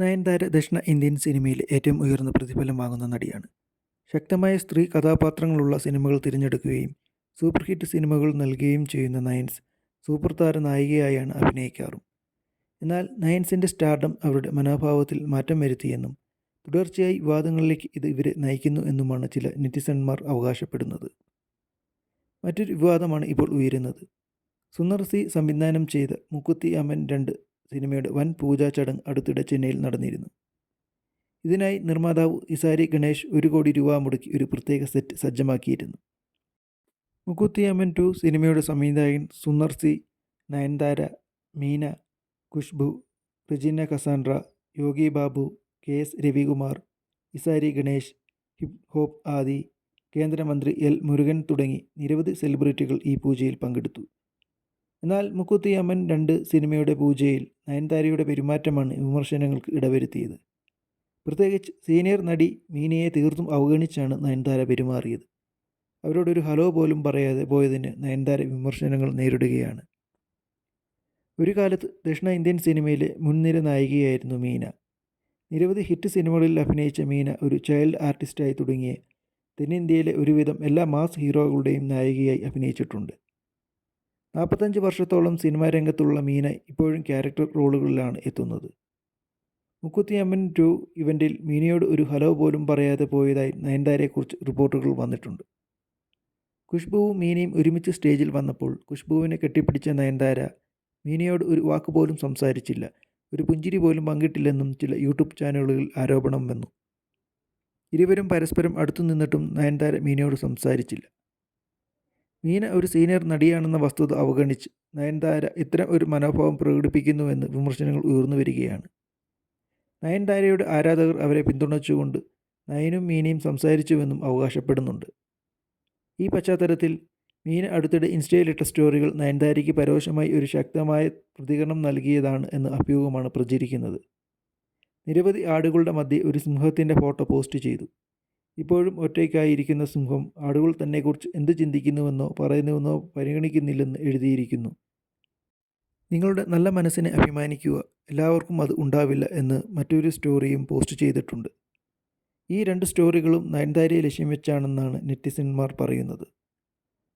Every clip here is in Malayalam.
നയൻതാര ദക്ഷിണ ഇന്ത്യൻ സിനിമയിൽ ഏറ്റവും ഉയർന്ന പ്രതിഫലം വാങ്ങുന്ന നടിയാണ്. ശക്തമായ സ്ത്രീ കഥാപാത്രങ്ങളുള്ള സിനിമകൾ തിരഞ്ഞെടുക്കുകയും സൂപ്പർ ഹിറ്റ് സിനിമകൾ നൽകുകയും ചെയ്യുന്ന നയൻസ് സൂപ്പർ താര നായികയായാണ് അഭിനയിക്കാറും. എന്നാൽ നയൻസിന്റെ സ്റ്റാർഡം അവരുടെ മനോഭാവത്തിൽ മാറ്റം വരുത്തിയെന്നും തുടർച്ചയായി വിവാദങ്ങളിലേക്ക് ഇത് ഇവരെ നയിക്കുന്നു എന്നുമാണ് ചില നെറ്റിസൺമാർ അവകാശപ്പെടുന്നത്. മറ്റൊരു വിവാദമാണ് ഇപ്പോൾ ഉയരുന്നത്. സുന്ദർ സി സംവിധാനം ചെയ്ത മുക്കുത്തി അമ്മൻ രണ്ട് സിനിമയുടെ വൻ പൂജാ ചടങ്ങ് അടുത്തിടെ ചെന്നൈയിൽ നടന്നിരുന്നു. ഇതിനായി നിർമ്മാതാവ് ഇസാരി ഗണേഷ് ഒരു കോടി രൂപ മുടക്കി ഒരു പ്രത്യേക സെറ്റ് സജ്ജമാക്കിയിരുന്നു. മുക്കുത്തിയമ്മൻ ടു സിനിമയുടെ സംവിധായകൻ Sundar C Nayanthara Meena Khushbu Regina Cassandra Yogi Babu K S Ravikumar Isari Ganesh hip hop Aadhi കേന്ദ്രമന്ത്രി എൽ മുരുകൻ തുടങ്ങി നിരവധി സെലിബ്രിറ്റികൾ ഈ പൂജയിൽ പങ്കെടുത്തു. എന്നാൽ മുക്കുത്തി അമ്മൻ രണ്ട് സിനിമയുടെ പൂജയിൽ നയൻതാരയുടെ പെരുമാറ്റമാണ് വിമർശനങ്ങൾക്ക് ഇടവരുത്തിയത്. പ്രത്യേകിച്ച് സീനിയർ നടി മീനയെ തീർത്തും അവഗണിച്ചാണ് നയൻതാര പെരുമാറിയത്. അവരോടൊരു ഹലോ പോലും പറയാതെ പോയതിന് നയൻതാര വിമർശനങ്ങൾ നേരിടുകയാണ്. ഒരു കാലത്ത് ദക്ഷിണ ഇന്ത്യൻ സിനിമയിലെ മുൻനിര നായികയായിരുന്നു മീന. നിരവധി ഹിറ്റ് സിനിമകളിൽ അഭിനയിച്ച മീന ഒരു ചൈൽഡ് ആർട്ടിസ്റ്റായി തുടങ്ങിയ തെന്നിന്ത്യയിലെ ഒരുവിധം എല്ലാ മാസ് ഹീറോകളുടെയും നായികയായി അഭിനയിച്ചിട്ടുണ്ട്. നാൽപ്പത്തഞ്ച് വർഷത്തോളം സിനിമാ രംഗത്തുള്ള മീന ഇപ്പോഴും ക്യാരക്ടർ റോളുകളിലാണ് എത്തുന്നത്. മുക്കുത്തിയമ്മൻ ടു ഇവന്റിൽ മീനയോട് ഒരു ഹലോ പോലും പറയാതെ പോയതായി നയൻതാരയെക്കുറിച്ച് റിപ്പോർട്ടുകൾ വന്നിട്ടുണ്ട്. ഖുഷ്ബുവും മീനയും ഒരുമിച്ച് സ്റ്റേജിൽ വന്നപ്പോൾ ഖുഷ്ബുവിനെ കെട്ടിപ്പിടിച്ച നയൻതാര മീനയോട് ഒരു വാക്ക് പോലും സംസാരിച്ചില്ല. ഒരു പുഞ്ചിരി പോലും പങ്കിട്ടില്ലെന്നും ചില യൂട്യൂബ് ചാനലുകളിൽ ആരോപണം വന്നു. ഇരുവരും പരസ്പരം അടുത്തു നിന്നിട്ടും നയൻതാര മീനയോട് സംസാരിച്ചില്ല. മീന ഒരു സീനിയർ നടിയാണെന്ന വസ്തുത അവഗണിച്ച് നയൻതാര ഇത്തരം ഒരു മനോഭാവം പ്രകടിപ്പിക്കുന്നുവെന്ന് വിമർശനങ്ങൾ ഉയർന്നു വരികയാണ്. നയൻതാരയുടെ ആരാധകർ അവരെ പിന്തുണച്ചുകൊണ്ട് നയനും മീനയും സംസാരിച്ചുവെന്നും അവകാശപ്പെടുന്നുണ്ട്. ഈ പശ്ചാത്തലത്തിൽ മീന അടുത്തിടെ ഇൻസ്റ്റയിലിട്ട സ്റ്റോറികൾ നയൻതാരയ്ക്ക് പരോക്ഷമായി ഒരു ശക്തമായ പ്രതികരണം നൽകിയതാണ് എന്ന് അഭ്യൂഹമാണ് പ്രചരിക്കുന്നത്. നിരവധി ആടുകളുടെ മധ്യേ ഒരു സിംഹത്തിന്റെ ഫോട്ടോ പോസ്റ്റ് ചെയ്തു. ഇപ്പോഴും ഒറ്റയ്ക്കായിരിക്കുന്ന സിംഹം ആടുകൾ തന്നെക്കുറിച്ച് എന്ത് ചിന്തിക്കുന്നുവെന്നോ പറയുന്നുവെന്നോ പരിഗണിക്കുന്നില്ലെന്ന് എഴുതിയിരിക്കുന്നു. നിങ്ങളുടെ നല്ല മനസ്സിനെ അഭിമാനിക്കുക. എല്ലാവർക്കും അത് ഉണ്ടാവില്ല എന്ന് മറ്റൊരു സ്റ്റോറിയും പോസ്റ്റ് ചെയ്തിട്ടുണ്ട്. ഈ രണ്ട് സ്റ്റോറികളും നയൻതാരയെ ലക്ഷ്യം വെച്ചാണെന്നാണ് നെറ്റിസന്മാർ പറയുന്നത്.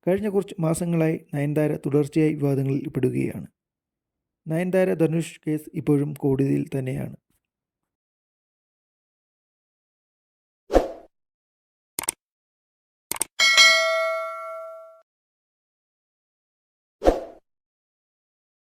കഴിഞ്ഞ കുറച്ച് മാസങ്ങളായി നയൻതാര തുടർച്ചയായി വിവാദങ്ങളിൽ പെടുകയാണ്. നയൻതാര ധനുഷ് കേസ് ഇപ്പോഴും കോടതിയിൽ തന്നെയാണ്.